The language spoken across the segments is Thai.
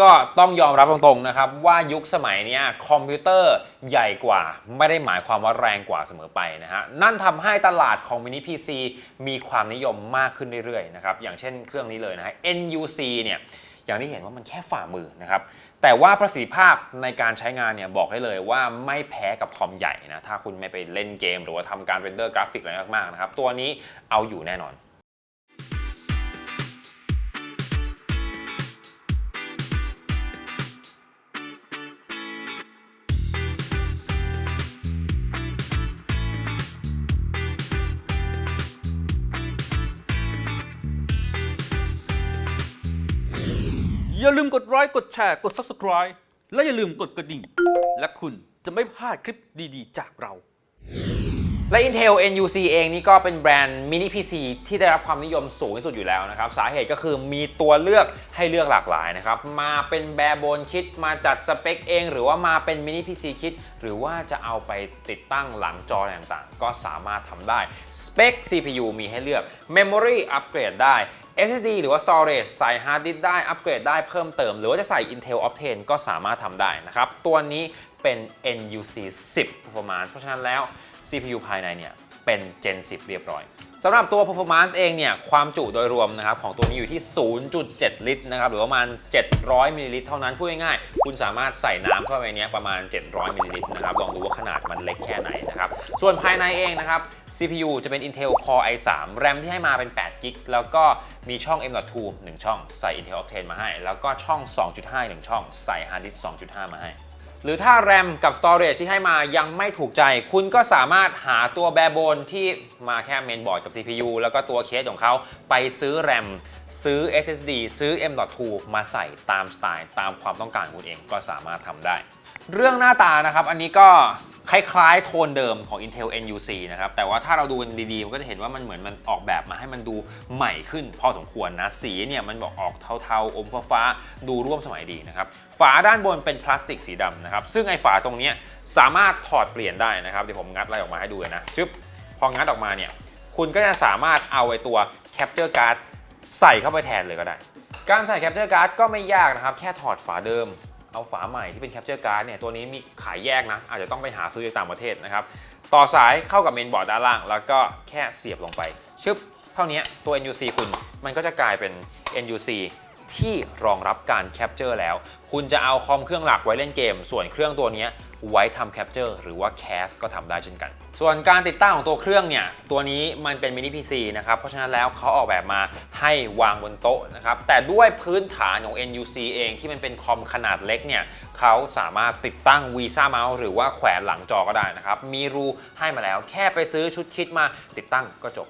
ก็ต้องยอมรับตรงๆนะครับว่ายุคสมัยนี้คอมพิวเตอร์ใหญ่กว่า ไม่ได้หมายความว่าแรงกว่าเสมอไปนะฮะนั่นทำให้ตลาดของมินิ PC มีความนิยมมากขึ้นเรื่อยๆนะครับอย่างเช่นเครื่องนี้เลยนะฮะ NUC เนี่ยอย่างที่เห็นว่ามันแค่ฝ่ามือนะครับ แต่ว่าประสิทธิภาพในการใช้งานเนี่ยบอกได้เลยว่าไม่แพ้กับคอมใหญ่นะ ถ้าคุณไม่ไปเล่นเกม หรือว่าทำการเรนเดอร์กราฟิกอะไรมากๆนะครับ ตัวนี้เอาอยู่แน่นอน อย่าลืมกดไลค์กดแชร์กด Subscribe และอย่าลืมกดกระดิ่ง และคุณจะไม่พลาดคลิปดีๆ จากเรา และ Intel NUC เองนี่ก็เป็นแบรนด์มินิ PC ที่ได้รับความนิยมสูงที่สุดอยู่แล้วนะครับ สาเหตุก็คือมีตัวเลือกให้เลือกหลากหลายนะครับ มาเป็นแบร์โบนคิดมาจัดสเปคเอง หรือว่ามาเป็นมินิ PC คิด หรือว่าจะเอาไปติดตั้งหลังจออะไรต่างๆ ก็สามารถทำได้สเปค CPU มีให้เลือก Memory อัปเกรดได้ SSD หรือว่า Storage ใส่ Hard Disk ได้ อัปเกรดได้เพิ่มเติม หรือว่าจะใส่ Intel Optane ก็สามารถทำได้นะครับ ตัวนี้เป็น NUC 10 Performance เพราะฉะนั้นแล้ว CPU ภายในเนี่ย เป็น Gen 10 เรียบร้อยสำหรับตัว performance เองเนี่ย ความจุโดยรวมนะครับของตัวนี้อยู่ที่ 0.7 ลิตรนะครับ หรือว่าประมาณ 700มิลลิลิตรเท่านั้น พูดง่ายๆ คุณสามารถใส่น้ำเข้าไปเนี้ยประมาณ 700มิลลิลิตรนะครับ ลองดูว่าขนาดมันเล็กแค่ไหนนะครับ ส่วนภายในเองนะครับ CPU จะเป็น Intel Core i3 RAM ที่ให้มาเป็น8 g b แล้วก็มีช่อง M.2 1 ช่องใส่ Intel Optane มาให้ แล้วก็ช่อง 2.5 1 ช่องใส่ Hard Disk 2.5 มาให้ หรือถ้า RAM กับ Storage ที่ให้มายังไม่ถูกใจ คุณก็สามารถหาตัวแบรบนที่มาแค่เมนบอร์ดกับ CPU แล้วก็ตัวเคสของเขาไปซื้อ RAM ซื้อ SSD ซื้อ M.2 มาใส่ตามสไตล์ ตามความต้องการคุณเองก็สามารถทำได้ เรื่องหน้าตานะครับ อันนี้ก็คล้ายๆ โทนเดิมของ Intel NUC นะครับ แต่ว่าถ้าเราดูดีๆ มันก็จะเห็นว่ามันเหมือนมันออกแบบมาให้มันดูใหม่ขึ้นพอสมควรนะ สีเนี่ยมันบอกออกเทาๆ อมฟ้าๆดูร่วมสมัยดีนะครับ ฝาด้านบนเป็นพลาสติกสีดำนะครับ ซึ่งไอ้ฝาตรงนี้สามารถถอดเปลี่ยนได้นะครับ เดี๋ยวผมงัดอะไรออกมาให้ดูนะชึบพองัดออกมาเนี่ย คุณก็จะสามารถเอาไอ้ตัว Capture Card ใส่เข้าไปแทนเลยก็ได้ การใส่ Capture Card ก็ไม่ยากนะครับ แค่ถอดฝาเดิม เอาฝาใหม่ที่เป็นแคปเจอร์การ์ดเนี่ยตัวนี้มีขายแยกนะ อาจจะต้องไปหาซื้อจากต่างประเทศนะครับ ต่อสายเข้ากับเมนบอร์ดด้านล่าง แล้วก็แค่เสียบลงไป ชึบ เท่านี้ตัว NUC คุณมันก็จะกลายเป็น NUC ที่รองรับการ Capture แล้ว คุณจะเอาคอมเครื่องหลักไว้เล่นเกม ส่วนเครื่องตัวนี้ไว้ทำ Capture หรือว่า Cast ก็ทำได้เช่นกัน ส่วนการติดตั้งของตัวเครื่องเนี่ย ตัวนี้มันเป็นมินิ PC นะครับ เพราะฉะนั้นแล้วเขาออกแบบมาให้วางบนโต๊ะนะครับ แต่ด้วยพื้นฐานของ NUC เองที่มันเป็นคอมขนาดเล็กเนี่ยเขาสามารถติดตั้ง Visa Mouse หรือว่าแขวนหลังจอก็ได้นะครับ มีรูให้มาแล้วแค่ไปซื้อชุดคิดมาติดตั้งก็จบ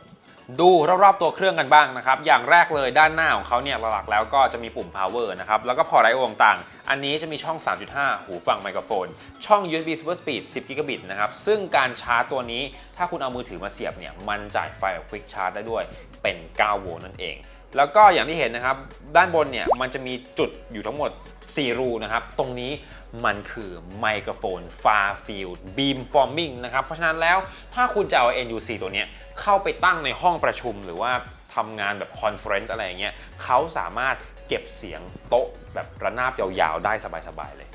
ดูรอบๆตัวเครื่องกันบ้างนะครับ อย่างแรกเลยด้านหน้าของเขาเนี่ยหลักๆแล้วก็จะมีปุ่ม power นะครับ แล้วก็พอร์ตไอโอต่างๆ อันนี้จะมีช่อง 3.5 หูฟังไมโครโฟน ช่อง USB Super Speed 10 Gb นะครับ ซึ่งการชาร์จตัวนี้ ถ้าคุณเอามือถือมาเสียบเนี่ย มันจ่ายไฟแบบ Quick Charge ได้ด้วย เป็น 9 โวลต์นั่นเอง แล้วก็อย่างที่เห็นนะครับ ด้านบนเนี่ย มันจะมีจุดอยู่ทั้งหมด 4 รูนะครับ ตรงนี้ มันคือไมโครโฟน Far Field Beam Forming นะครับ เพราะฉะนั้นแล้วถ้าคุณจะเอา NUC ตัวเนี้ยเข้าไปตั้งในห้องประชุมหรือว่าทำงานแบบคอนเฟอเรนซ์อะไรอย่างเงี้ยเขาสามารถเก็บเสียงโต๊ะแบบระนาบยาวๆ ได้สบายๆเลย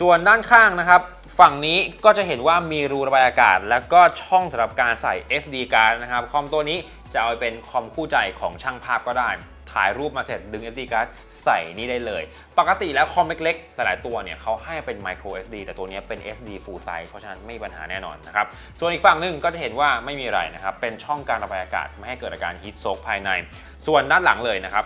ส่วนด้านข้างนะครับ ฝั่งนี้ก็จะเห็นว่ามีรูระบายอากาศ แล้วก็ช่องสำหรับการใส่ SD card นะครับ คอมตัวนี้จะเอาไปเป็นคอมคู่ใจของช่างภาพก็ได้ ถ่ายรูปมาเสร็จดึง SD card ใส่นี่ได้เลย ปกติแล้วคอมเล็กๆหลายๆตัวเนี่ยเขาให้เป็น micro SD แต่ตัวนี้เป็น SD full size เพราะฉะนั้นไม่มีปัญหาแน่นอนนะครับ ส่วนอีกฝั่งหนึ่งก็จะเห็นว่าไม่มีอะไรนะครับ เป็นช่องการระบายอากาศไม่ให้เกิดอาการ heat soak ภายใน ส่วนด้านหลังเลยนะครับ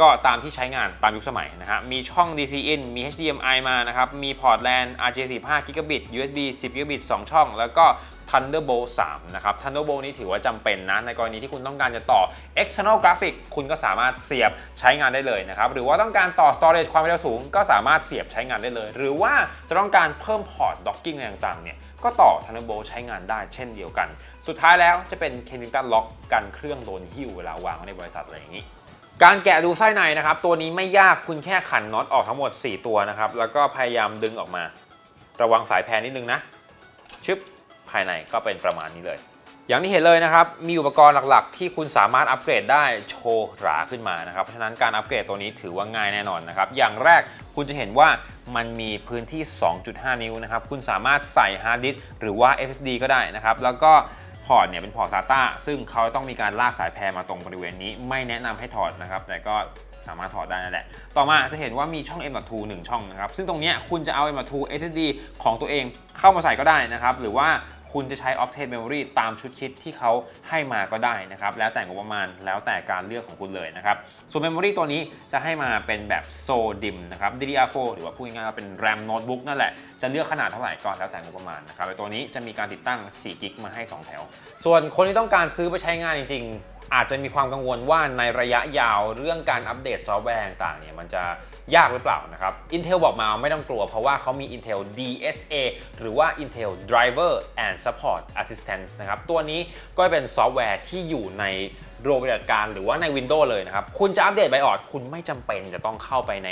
ก็ตามที่ใช้งานตามยุคสมัยนะฮะ มีช่อง DC in มี HDMI มานะครับ มีพอร์ต LAN RJ45 GB USB 10 GB 2 ช่อง แล้วก็ Thunderbolt 3 นะครับ Thunderbolt นี้ถือว่าจำเป็นนะ ในกรณีที่คุณต้องการจะต่อ external graphic คุณก็สามารถเสียบใช้งานได้เลยนะครับ หรือว่าต้องการต่อ storage ความเร็วสูง ก็สามารถเสียบใช้งานได้เลย หรือว่าจะต้องการเพิ่มพอร์ต docking อะไรต่างๆ เนี่ย ก็ต่อ Thunderbolt ใช้งานได้เช่นเดียวกัน สุดท้ายแล้วจะเป็น Kensington Lock กันเครื่องโดนหิ้วเวลาวางไว้ในบริษัทอะไรอย่างนี้การแกะดูไส้ในนะครับ ตัวนี้ไม่ยากคุณแค่ขันน็อตออกทั้งหมด 4 ตัวนะครับ แล้วก็พยายามดึงออกมา ระวังสายแพรนิดนึงนะ ชึบายในก็เป็นประมาณนี้เลย อย่างที่เห็นเลยนะครับ มีอุปกรณ์หลักๆ ที่คุณสามารถอัปเกรดได้โชว์หราขึ้นมานะครับ เพราะฉะนั้นการอัปเกรดตัวนี้ถือว่าง่ายแน่นอนนะครับ อย่างแรกคุณจะเห็นว่ามันมีพื้นที่ 2.5 นิ้วนะครับ คุณสามารถใส่ฮาร์ดดิสหรือว่า SSD ก็ได้นะครับ แล้วก็พอร์ตเนี่ยเป็นพอร์ต SATA ซึ่งเขาต้องมีการลากสายแพรมาตรงบริเวณนี้ ไม่แนะนำให้ถอดนะครับ แต่ก็ สามารถถอดได้นั่นแหละ ต่อมาจะเห็นว่ามีช่อง M.2 1 ช่องนะครับ ซึ่งตรงนี้คุณจะเอา M.2 SSD ของตัวเองเข้ามาใส่ก็ได้นะครับ หรือว่าคุณจะใช้ Octane Memory ตามชุดคิดที่เขาให้มาก็ได้นะครับ แล้วแต่งบประมาณแล้วแต่การเลือกของคุณเลยนะครับ ส่วน Memory ตัวนี้จะให้มาเป็นแบบ SO DIM นะครับ DDR4 หรือว่าพูดง่ายๆว่าเป็น RAM Notebook นั่นแหละ จะเลือกขนาดเท่าไหร่ก็แล้วแต่งบประมาณนะครับไอ้ตัวนี้จะมีการติดตั้ง4กิกมาให้ 2 แถว ส่วนคนที่ต้องการซื้อไปใช้งานจริง อาจจะมีความกังวลว่าในระยะยาวเรื่องการอัปเดตซอฟต์แวร์ต่างๆเนี่ยมันจะยากหรือเปล่านะครับ Intel บอกมาไม่ต้องกลัวเพราะว่าเขามี Intel DSA หรือว่า Intel Driver and Support Assistant นะครับ ตัวนี้ก็เป็นซอฟต์แวร์ที่อยู่ในโรงปฏิบัติการหรือว่าใน Windows เลยนะครับ คุณจะอัปเดตไบออดคุณไม่จำเป็นจะต้องเข้าไปใน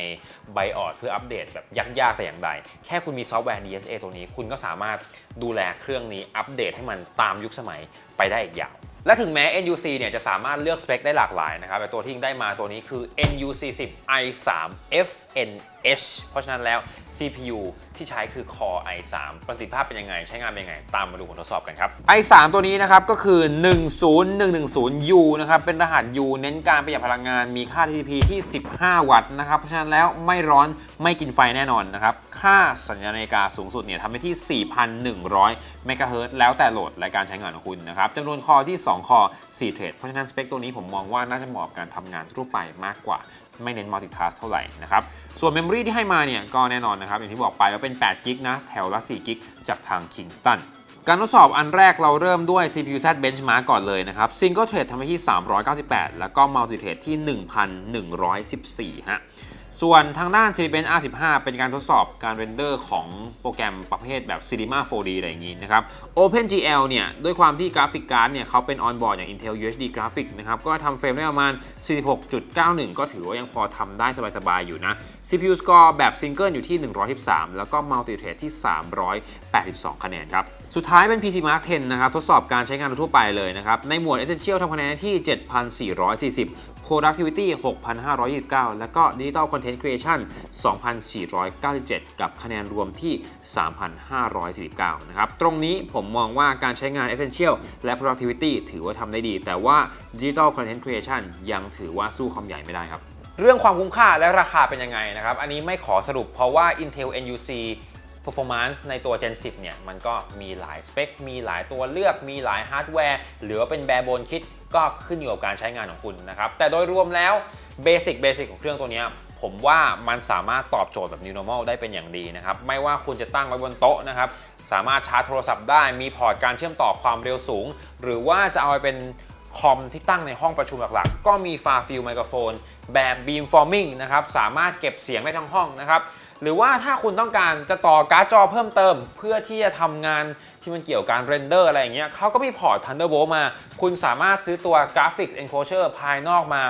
ไบออดเพื่ออัปเดตแบบยากๆแต่อย่างใด แค่คุณมีซอฟต์แวร์ DSA ตัวนี้ คุณก็สามารถดูแลเครื่องนี้อัปเดตให้มันตามยุคสมัยไปได้อีกยาว และถึงแม้ NUC เนี่ยจะสามารถเลือกสเปคได้หลากหลายนะครับแต่ตัวที่ได้มาตัวนี้คือ NUC 10i3F N-H เพราะฉะนั้นแล้ว CPU ที่ใช้คือ Core i3 ประสิทธิภาพเป็นยังไง ใช้งานเป็นยังไง ตามมาดูผลทดสอบกันครับ i3 ตัวนี้นะครับ ก็คือ 10110U นะครับ เป็นรหัส U เน้นการประหยัดพลังงานมีค่า TDP ที่ 15 วัตต์นะครับ เพราะฉะนั้นแล้วไม่ร้อนไม่กินไฟแน่นอนนะครับ ค่าสัญญาณนาฬิกาสูงสุดเนี่ยทำไปที่ 4,100 เมกะเฮิรตซ์แล้วแต่โหลดและการใช้งานของคุณนะครับจำนวนคอที่ 2 คอ 4 เทรดเพราะฉะนั้นสเปคตัวนี้ผมมองว่าน่าจะเหมาะกับการทำงานทั่วไปมากกว่า ไม่เน้น multitask เท่าไหร่นะครับ ส่วน Memory ที่ให้มาเนี่ยก็แน่นอนนะครับ อย่างที่บอกไปว่าเป็น8กิกนะแถวละ4กิกจากทาง Kingston การทดสอบอันแรกเราเริ่มด้วย CPU Z Benchmark ก่อนเลยนะครับ Single Thread ทำไปที่ 398 แล้วก็ Multi Thread ที่ 1,114 ฮะ ส่วนทางด้าน Cinebench R15 เป็นการทดสอบการเรนเดอร์ของโปรแกรมประเภทแบบ Cinema 4D อะไรอย่างงี้นะครับ OpenGL เนี่ย ด้วยความที่กราฟิกการ์ดเนี่ยเขาเป็น on board อย่าง Intel UHD Graphic นะครับ ก็ทำเฟรมได้ประมาณ 46.91 ก็ถือว่ายังพอทำได้สบาย ๆ อยู่นะ CPU score แบบ Single อยู่ที่ 113 แล้วก็ Multi Thread ที่ 382 คะแนนครับ สุดท้ายเป็น PC Mark 10 นะครับ ทดสอบการใช้งานทั่วไปเลยนะครับ ในหมวด Essential ทำคะแนนที่ 7,440 Productivity 6,529 แล้วก็ Digital Content Creation 2,497 กับคะแนนรวมที่ 3,549 นะครับ ตรงนี้ผมมองว่าการใช้งาน Essential และ Productivity ถือว่าทำได้ดี แต่ว่า Digital Content Creation ยังถือว่าสู้คอมใหญ่ไม่ได้ครับ เรื่องความคุ้มค่าและราคาเป็นยังไงนะครับ อันนี้ไม่ขอสรุปเพราะว่า Intel NUC performance ในตัว Gen 10 เนี่ย มันก็มีหลายสเปค มีหลายตัวเลือก มีหลายฮาร์ดแวร์ หรือว่าเป็นแบร์โบนคิด ก็ขึ้นอยู่กับการใช้งานของคุณนะครับ แต่โดยรวมแล้วเบสิกเบสิกของเครื่องตัวนี้ผมว่ามันสามารถตอบโจทย์แบบ New Normal ได้เป็นอย่างดีนะครับ ไม่ว่าคุณจะตั้งไว้บนโต๊ะนะครับ สามารถชาร์จโทรศัพท์ได้ มีพอร์ตการเชื่อมต่อความเร็วสูง หรือว่าจะเอาไปเป็นคอมที่ตั้งในห้องประชุมหลักๆ ก็มี Far Field Microphone แบบ Beam Forming นะครับ สามารถเก็บเสียงได้ทั้งห้องนะครับ หรือว่าถ้าคุณต้องการจะต่อการ์ดจอเพิ่มเติม เพื่อที่จะทำงานที่มันเกี่ยวกับการเรนเดอร์อะไรอย่างเงี้ยเขาก็มีพอร์ต Thunderbolt มา คุณสามารถซื้อตัว Graphics Enclosure ภายนอกมา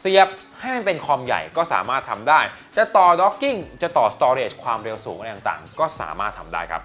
เสียบให้มันเป็นคอมใหญ่ก็สามารถทำได้ จะต่อ Docking จะต่อ Storage ความเร็วสูงอะไรต่างๆ ก็สามารถทำได้ครับ